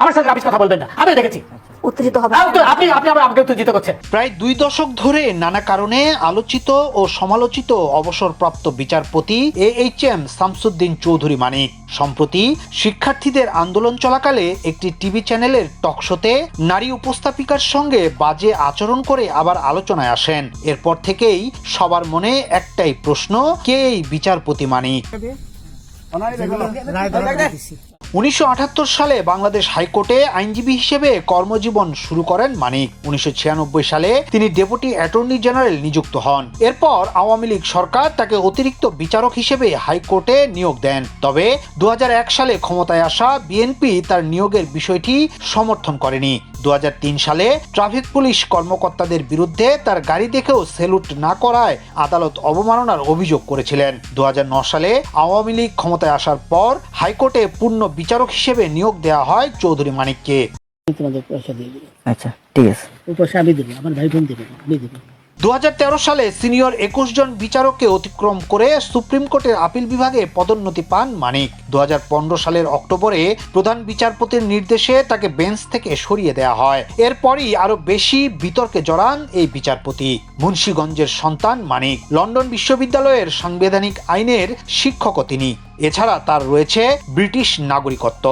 আমার সাথে আপিস কথা বলবেন না। আমি দেখেছি। উত্তেজিত হবে। আপনি আপনি আবার আমাকে উত্তেজিত করছেন। প্রায় দুই দশক ধরে নানা কারণে আলোচিত ও সমালোচিত অবসরপ্রাপ্ত বিচারপতি A H M Shamsuddin Chowdhury Manik. সম্প্রতি শিক্ষার্থীদের আন্দোলন চলাকালে একটি টিভি চ্যানেলের টকশোতে নারী উপস্থাপিকার সঙ্গে বাজে আচরণ করে আবার আলোচনায় আসেন। এরপর থেকেই সবার মনে একটাই প্রশ্ন কে এই বিচারপতি মানিক? উনিশশো আটাত্তর সালে বাংলাদেশ হাইকোর্টে আইনজীবী হিসেবে কর্মজীবন শুরু করেন মানিক। উনিশশো ছিয়ানব্বই সালে তিনি ডেপুটি অ্যাটর্নি জেনারেল নিযুক্ত হন। এরপর আওয়ামী লীগ সরকার তাকে অতিরিক্ত বিচারক হিসেবে হাইকোর্টে নিয়োগ দেন। তবে দু হাজার এক সালে ক্ষমতায় আসা বিএনপি তার নিয়োগের বিষয়টি সমর্থন করেনি। দুহাজার তিন সালে ট্রাফিক পুলিশ কর্মকর্তাদের বিরুদ্ধে তার গাড়ি দেখেও সেলুট না করায় আদালত অবমাননার অভিযোগ করেছিলেন। দু সালে আওয়ামী লীগ ক্ষমতায় আসার পর হাইকোর্টে পূর্ণ বিচারক হিসেবে নিয়োগ দেওয়া হয় চৌধুরী মানিককে। তোমাদের পয়সা দিয়ে আচ্ছা ঠিক আছে। পয়সা আমি দেবো আমার ভাই বোন দেবে আমি দেবো। দুহাজার তেরো সালে সিনিয়র একুশ জন বিচারককে অতিক্রম করে সুপ্রিম কোর্টের আপিল বিভাগে পদোন্নতি পান মানিক। দুহাজার পনেরো সালের অক্টোবরে প্রধান বিচারপতির নির্দেশে তাকে বেঞ্চ থেকে সরিয়ে দেওয়া হয়। এরপরই আরও বেশি বিতর্কে জড়ান এই বিচারপতি। মুন্সীগঞ্জের সন্তান মানিক লন্ডন বিশ্ববিদ্যালয়ের সাংবিধানিক আইনের শিক্ষকও তিনি। এছাড়া তার রয়েছে ব্রিটিশ নাগরিকত্ব।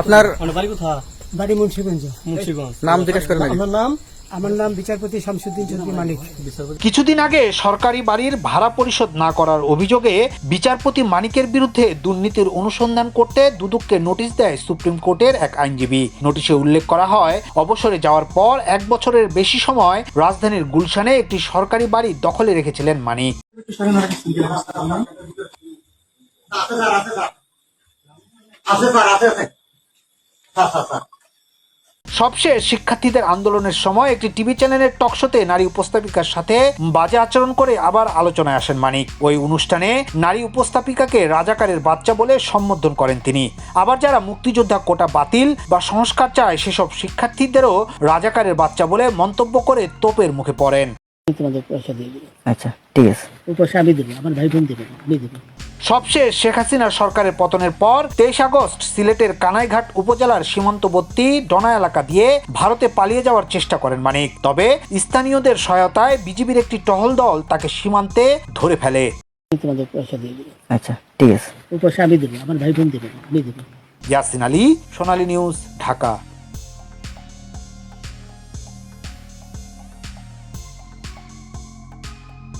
আপনার বাড়ি কোথা বাড়ি মুন্সিগঞ্জ। মুন্সিগঞ্জ। নাম জিজ্ঞেস করেন। আমার নাম? আমার নাম বিচারপতি শামসুদ্দিন চৌধুরী মালিক। কিছুদিন আগে সরকারি বাড়ির ভাড়া পরিশোধ না করার অভিযোগে বিচারপতি মানিকের বিরুদ্ধে দুর্নীতির অনুসন্ধান করতে দুদককে নোটিশ দেয় সুপ্রিম কোর্টের এক আইনজীবী। নোটিশে উল্লেখ করা হয় অবসরে যাওয়ার পর এক বছরের বেশি সময় রাজধানীর গুলশানে একটি সরকারি বাড়ি দখলে রেখেছিলেন মানিক। সবশেষ শিক্ষার্থীদের আন্দোলনের সময় একটি টিভি চ্যানেলের টকশোতে নারী উপস্থাপিকার সাথে বাজে আচরণ করে আবার আলোচনায় আসেন মানিক। ওই অনুষ্ঠানে নারী উপস্থাপিকাকে রাজাকারের বাচ্চা বলে সম্বোধন করেন তিনি। আবার যারা মুক্তিযোদ্ধা কোটা বাতিল বা সংস্কার চায়, সেসব শিক্ষার্থীদেরও রাজাকারের বাচ্চা বলে মন্তব্য করে তোপের মুখে পড়েন। তোমাদের পয়সা দিয়ে দেবো আচ্ছা ঠিক আছে। ওই পয়সা আমি দেবো আমার ভাই বোন দেবে আমি দেবো। সবশেষ শেখ হাসিনা সরকারের পতনের পর তেইশ আগস্ট সিলেটের কানাইঘাট উপজেলার সীমান্তবর্তী ডনা এলাকা দিয়ে ভারতে পালিয়ে যাওয়ার চেষ্টা করেন মানিক। তবে স্থানীয়দের সহায়তায় বিজিবির একটি টহল দল তাকে সীমান্তে ধরে ফেলে। তোমাদের পয়সা দিয়ে দেবো আচ্ছা ঠিক আছে। ওই পয়সা আমি দেবো আমার ভাই বোন দেবে আমি দেবো। ইয়াসিন আলী সোনালী নিউজ ঢাকা।